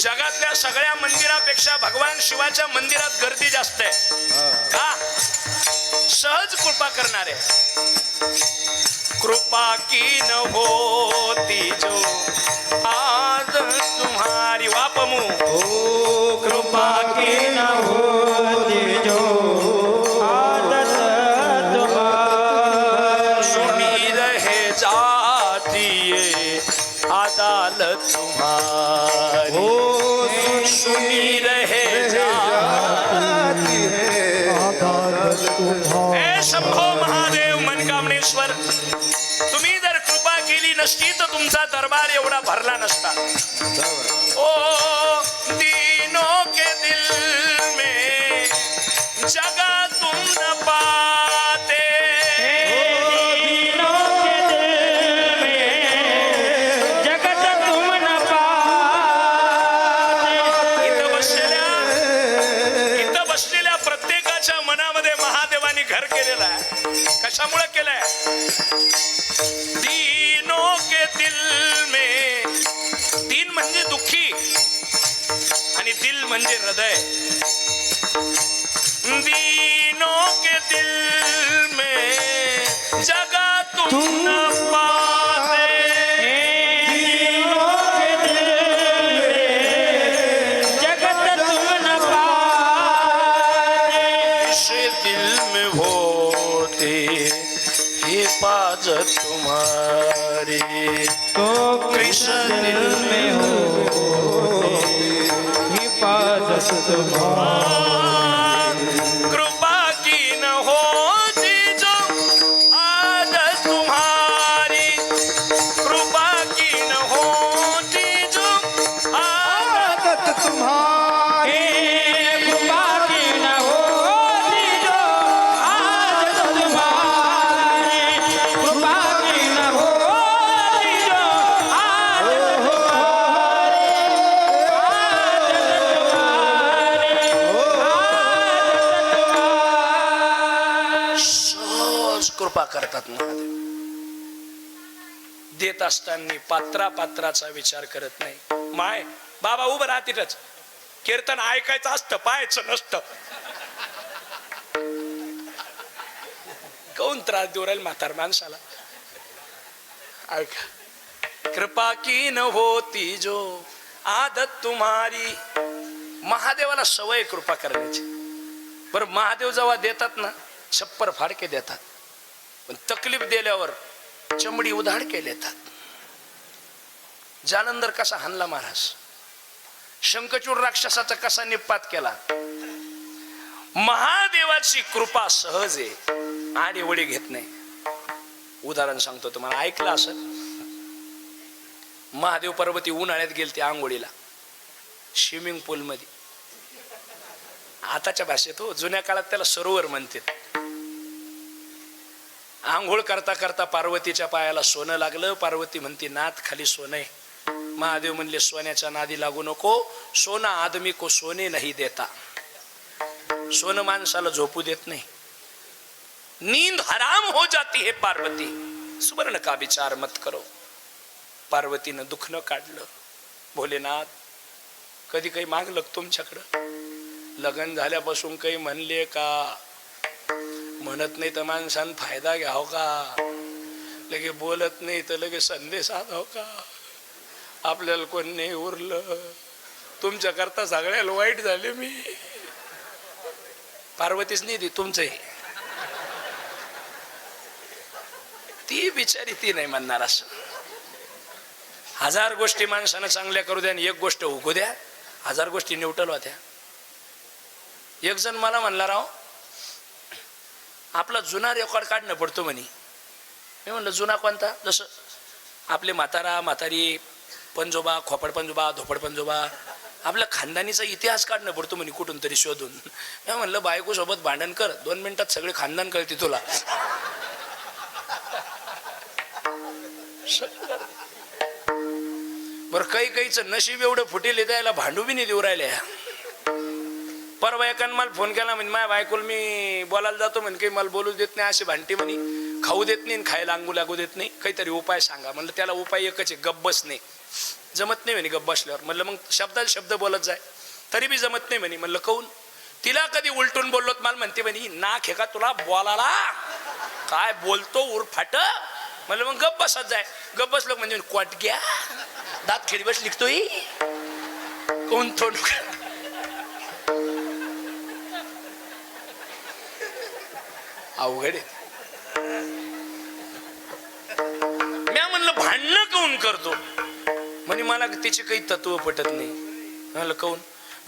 जगातल्या सगळ्या मंदिरापेक्षा भगवान शिवाच्या मंदिरात गर्दी जास्त आहे. का? सहज कृपा करणारे. कृपा की न होती जो आज तुम्हारी वापमू. ओ परमेश्वर तुम्ही जर कृपा केली नसती तर तुमचा दरबार एवढा भरला नसता. ओ दिनो के दिल में जगा तुम न म्हणजे हृदय. दीनों के दिल में जगा तुम tomorrow. कृपा करतात महादेव. देत असताना पात्रा पात्राचा विचार करत नाही. माय बाबा उभं राहतीलच कीर्तन ऐकायचं असतं पाहायचं नसतं. कोण त्रास देऊ राहील म्हातार माणसाला? ऐका. कृपा की न होती जो आदत तुम्हारी. महादेवाला सवय कृपा करण्याची. बरं महादेव जेव्हा देतात ना छप्पर फाडके देतात. पण तकलीफ दिल्यावर चमडी उधाड केले येतात. जालंधर कसा हाणला महाराज? शंखचूर राक्षसाचा कसा निपात केला? महादेवाची कृपा सहज आहे आडीवडी घेत नाही. उदाहरण सांगतो तुम्हाला ऐकलं असं महादेव पर्वती उन्हाळ्यात गेलते आंघोळीला स्विमिंग पूल मध्ये. आताच्या भाषेत हो जुन्या काळात त्याला सरोवर म्हणतात. आंघोळ करता करता पार्वतीच्या पायाला सोनं लागलं. पार्वती म्हणते नाथ खाली सोनं. आहे महादेव म्हणले सोन्याच्या नादी लागू नको. सोना आदमी को सोने नाही देता. सोनं माणसाला झोपू देत नाही. नींद हराम हो जाती है पार्वती. सुवर्ण का विचार मत करो. पार्वतीनं दुखणं न काढलं भोलेनाथ कधी काही मागलं तुमच्याकडं? लग्न झाल्यापासून काही म्हणले का? म्हणत नाही तर माणसानं फायदा घ्याव का? लगे बोलत नाही तर लगे संदेश आणाव का? आपल्याला कोण नाही उरलं. तुमच्या करता सगळ्याला वाईट झाले मी. पार्वतीच नाही ती तुमचंही. ती बिचारी ती नाही म्हणणार असं. हजार गोष्टी माणसानं चांगल्या करू द्या आणि एक गोष्ट उगू द्या. हजार गोष्टी निवटल होत्या. एक जण मला म्हणला राव आपला जुना रेकॉर्ड काढणं पडतो म्हणे. मी म्हणलं जुना कोणता? जसं आपले म्हातारा म्हातारी पंजोबा खोपड पंजोबा धोपड पंजोबा आपला खानदानीचा इतिहास काढणं पडतो म्हणे कुठून तरी शोधून. मी म्हणलं बायकोसोबत भांडण कर दोन मिनिटात सगळे खानदान कळते तुला. बरं काही काहीचं नशीब एवढं फुटेल द्यायला भांडू बी नाही देऊ राहिल्या. परवा एकानं मला फोन केला म्हणजे माझ्या बायकोला मी बोलायला जातो म्हणे काही मला बोलू देत नाही अशी भांडती म्हणे. खाऊ देत नाही आणि खायला अंगू लागू देत नाही. काहीतरी उपाय सांगा. म्हणलं त्याला उपाय एकच आहे गब्बस नाही. जमत नाही म्हणे गप्प बसल्यावर. म्हणलं मग शब्दाचे शब्द बोलत जाय. तरी बी जमत नाही म्हणे. म्हणलं कहून तिला कधी उलटून बोललोत मला म्हणते म्हणे नाक हे का तुला बोलाला काय बोलतो उर फाट म्हणलं मग गप्प बसत जाय. गप्प बसलो म्हणजे क्वाट घ्या दात खेळी बस लिखतोय. कोण तोंड अवघड आहे. म्या म्हणलं भांडणं काऊन करतो? म्हणे मला तिचे काही तत्व पटत नाही. म्हणलं काऊन?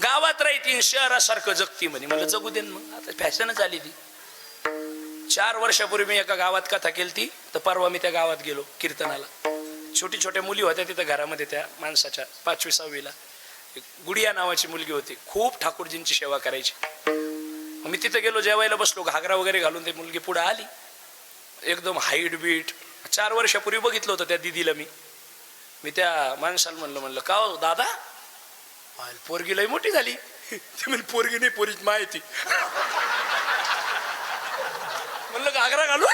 गावात राहतील शहरासारखं जगती म्हणे. मला जगू दे मग. आता फॅशनच आली ती चार वर्षापूर्वी मी एका गावात कथा केली ती तर परवा मी त्या गावात गेलो कीर्तनाला. छोटी छोट्या मुली होत्या तिथं घरामध्ये त्या माणसाच्या पाचवी सहावीला. गुडिया नावाची मुलगी होती. खूप ठाकूरजींची सेवा करायची. मग मी तिथं गेलो जेवायला बसलो घागरा वगैरे घालून ते मुलगी पुढे आली. एकदम हाईट बीट चार वर्षापूर्वी बघितलं होतं त्या दिदीला मी. मी त्या माणसाला म्हणलं म्हणलं का हो दादा? अरे, पोरगी लई मोठी झाली. ते म्हणजे पोरगी नाही पोरीच माहिती म्हणलं घागरा घालून?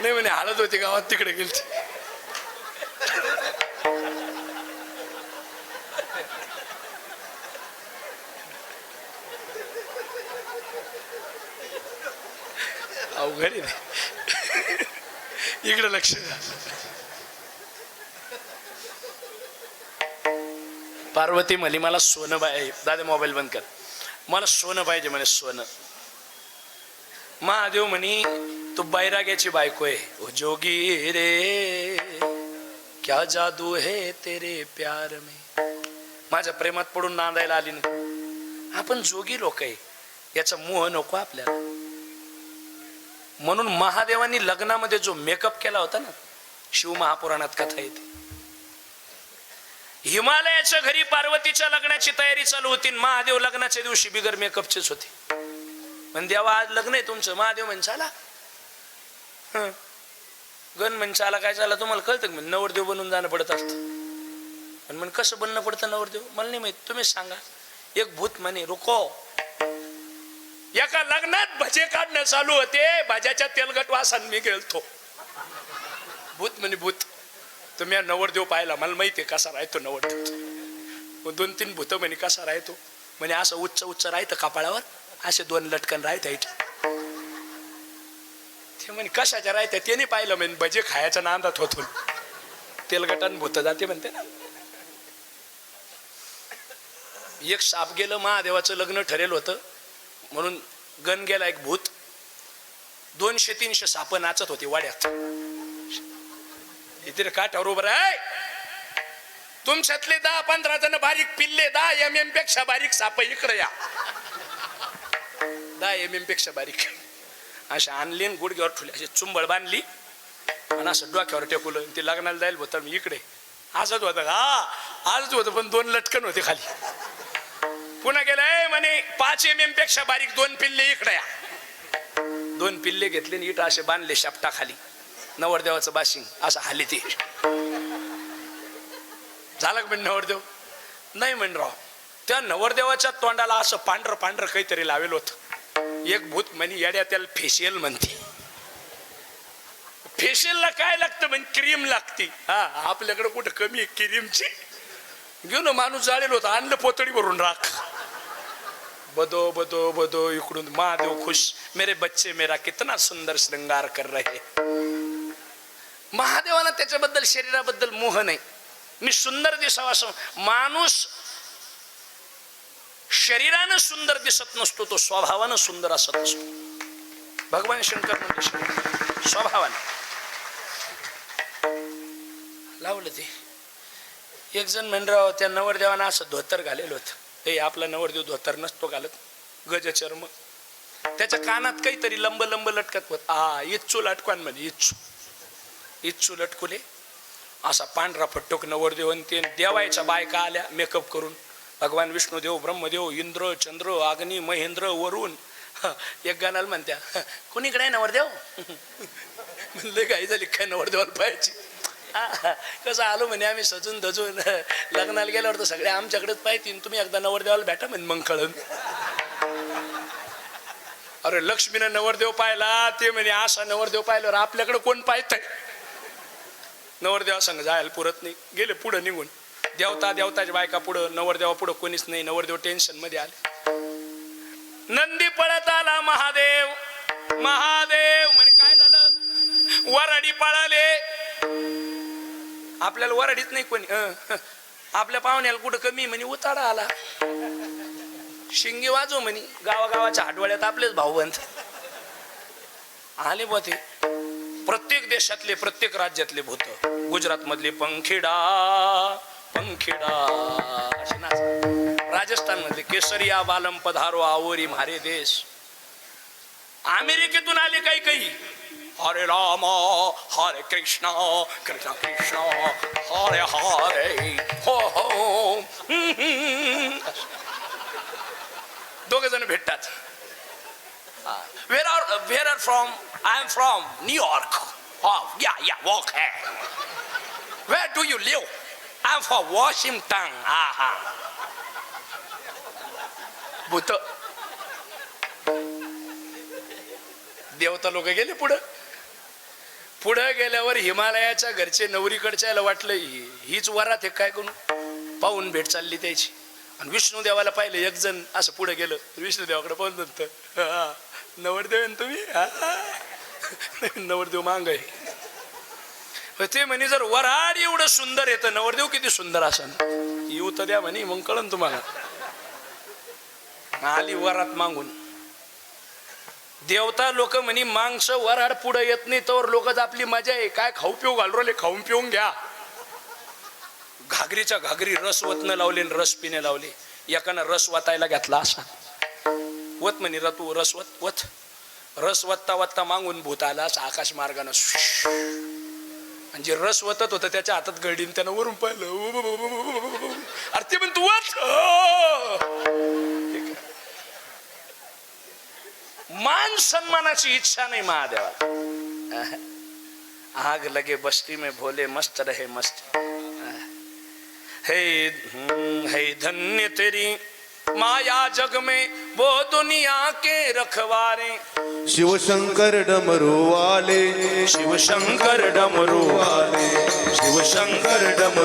नाही म्हणे हालत होती गावात तिकडे गेलती. लक्ष पार्वती म्हणे मला सोनं पाहिजे दादा मोबाईल बंद कर. मला सोनं पाहिजे म्हणे सोनं. महादेव म्हणे तू बैराग्याची बायको आहे. ओ जोगी रे क्या जादू हे तेरे प्यार में? माझ्या प्रेमात पडून नांदायला आली ना आपण जोगी लोक आहे. याचा मोह नको आपल्याला. म्हणून महादेवांनी लग्नामध्ये जो मेकअप केला होता ना शिव महापुराणात कथा येते हिमालयाच्या घरी पार्वतीच्या लग्नाची तयारी चालू होती महादेव लग्नाच्या दिवशी बिगर मेकअपचेच होते. पण देवा आज लग्न आहे तुमचं. महादेव म्हणचाला गण म्हणजे आला काय चाला तुम्हाला कळतं म्हण नवरदेव बनून जाणं पडत असतं. पण मग कसं बनणं पडतं नवरदेव? मला नाही माहीत. तुम्हीच सांगा. एक भूत म्हणे रुको. एका लग्नात भजे काढणं चालू होते भाज्याच्या तेलगट वासान मी गेलतो. भूत म्हणे भूत तुम्ही हा नवरदेव पाहिला मला माहिती आहे कसा राहतो नवरदेव. मग दोन तीन भूत म्हणे कसा राहतो? म्हणे असं उच्च उच्च राहतं कपाळावर असे दोन लटकन राहत ते म्हणे कशाच्या राहत्या? ते पाहिलं म्हणे भजे खायच्या नांदात होतो तेलगटान भूत जाते म्हणते ना. एक साप गेलं महादेवाचं लग्न ठरेल होतं. म्हणून गण गेला एक भूत. दोनशे तीनशे साप नाचत होते वाड्यात. इथे काठावर उभं आहे तुमच्यातले दहा पंधरा जण बारीक पिल्ले दहा एम एमपेक्षा बारीक साप इकडे या. दहा एम एमपेक्षा बारीक. अशा आणली आणि गुडघ्यावर ठुले अशी चुंबळ बांधली. आणि असं डोक्यावर टेकवलं ते लग्नाला जाईल होतं मी इकडे. असंच होतं हा! आजच होतं पण दोन लटकन होते खाली. पुन्हा गेलंय म्हणे पाच एम एमपेक्षा बारीक दोन पिल्ले इकडे या. दोन पिल्ले घेतले इट असे बांधले शापटा खाली नवरदेवाचं बाशिंग असं हाली ते. झालं का म्हण नवरदेव? नाही म्हण राव. त्या नवरदेवाच्या तोंडाला असं पांढर पांढर काहीतरी लावेल होत. एक भूत म्हणे येड्या त्याला फेशियल म्हणते. फेशियलला काय लागतं म्हण? क्रीम लागते. हा आपल्याकडे कुठं कमी क्रीमची. घेऊन माणूस जाळेल होता. आणलं पोतळी भरून राख. बदो बदो बदो इकडून महादेव खुश. मेरे बच्चे मेरा कितना सुंदर श्रृंगार कर रहे महादेवाला त्याच्याबद्दल शरीराबद्दल मोह नाही. मी सुंदर दिसावा असं माणूस शरीरानं सुंदर दिसत नसतो तो स्वभावानं सुंदर असत असतो भगवान शंकर म्हणजे स्वभावानं. लावलं ते. एक जण म्हणराव त्या नवरदेवानं असं धोतर घालेलं होतं. हे आपला नवरदेव धोतर नसतो घालत. गजचर्म त्याच्या कानात काहीतरी लंब लंब लटकत होत. आ इच्छू लटकवान म्हणे इच्छू इच्छू लटकुले. असा पांढरा फट्टोक नवरदेव आणि ते देवायच्या बायका आल्या मेकअप करून. भगवान विष्णुदेव ब्रह्मदेव इंद्र चंद्र अग्नी महेंद्र वरुण. एक गाणाला म्हणत्या कोणीकडे आहे नवरदेव? म्हणलं काही झाली काय नवरदेवाला पाहायची? कसं आलो म्हणे आम्ही सजून धजून. लग्नाला गेल्यावर तर सगळे आमच्याकडेच पाहिजे. तुम्ही एकदा नवरदेवाला भेटा म्हणे मग कळन. अरे लक्ष्मीनं नवरदेव पाहिला ते म्हणे असा नवरदेव पाहिल्यावर आपल्याकडे कोण पाहत नवरदेवा संग जायला पुरत नाही. गेले पुढं निघून. देवता देवताच्या बायका पुढं नवरदेवा पुढं कोणीच नाही. नवरदेव टेन्शनमध्ये आले. नंदी पळत आला महादेव. महादेव म्हणे काय झालं? वराडी पळाले. आपल्याला वराडीत नाही कोणी. आपल्या पाहुण्याला कुठं कमी म्हणे उताडा आला. शिंगी वाजो म्हणे गावागावाच्या हाटवाड्यात आपलेच भाऊबंद आले बा ते. प्रत्येक देशातले प्रत्येक राज्यातले भूत. गुजरात मधले पंखेडा पंखेडा. असे नाच. राजस्थान मधले केसरिया बालम पधारो आवरी म्हारे देश. अमेरिकेतून आले काही काही. हरे राम हरे कृष्ण कृष्ण कृष्ण हरे हरे हो हो दोघे जण भेटतात where are where are from I am from New York या या वॉक है where do you live I am from Washington हा हा भूत देवता लोक गेले पुढं? पुढं गेल्यावर हिमालयाच्या घरचे नवरीकडच्याला वाटलं ही- हीच वरात हे काय करून पाहून भेट चालली त्याची. आणि विष्णू देवाला पाहिलं एक जण असं पुढे गेलं. विष्णू देवाकडे पाहून नंतर "हा, नवरदेव तुम्ही? हा?" नवरदेव मांग आहे. ते म्हणे जर वराड एवढं सुंदर येतं नवरदेव किती सुंदर असन. येऊ तर द्या म्हणे मग कळन तुम्हाला. आली वरात मागून. देवता लोक म्हणे मांस वराड पुढे येत नाही तर लोकच आपली मजा आहे काय खाऊ पिऊ घालू खाऊन पिऊन घ्या घागरीच्या घागरी रस वतनं लावले आणि रस पिणे लावले एकानं रस वतायला घातला असा वत म्हणे र तू रस वत वत रस वत्ता वत्ता मागून भूत आला असं आकाश मार्गानं आणि जे रस वतत होतं त्याच्या हातात गळडीन त्यानं वरून पाहिलं अरे ते पण तू वत मान सन्मानाची इच्छा नाही महादेवाला आग लगे बस्ती में भोले मस्त रहे मस्त। हे हम्म, है धन्य तेरी माया जग में वो दुनिया के रखवारे। शिवशंकर डमरू वाले। शिव शंकर डमरू वाले। शिव शंकर डमरू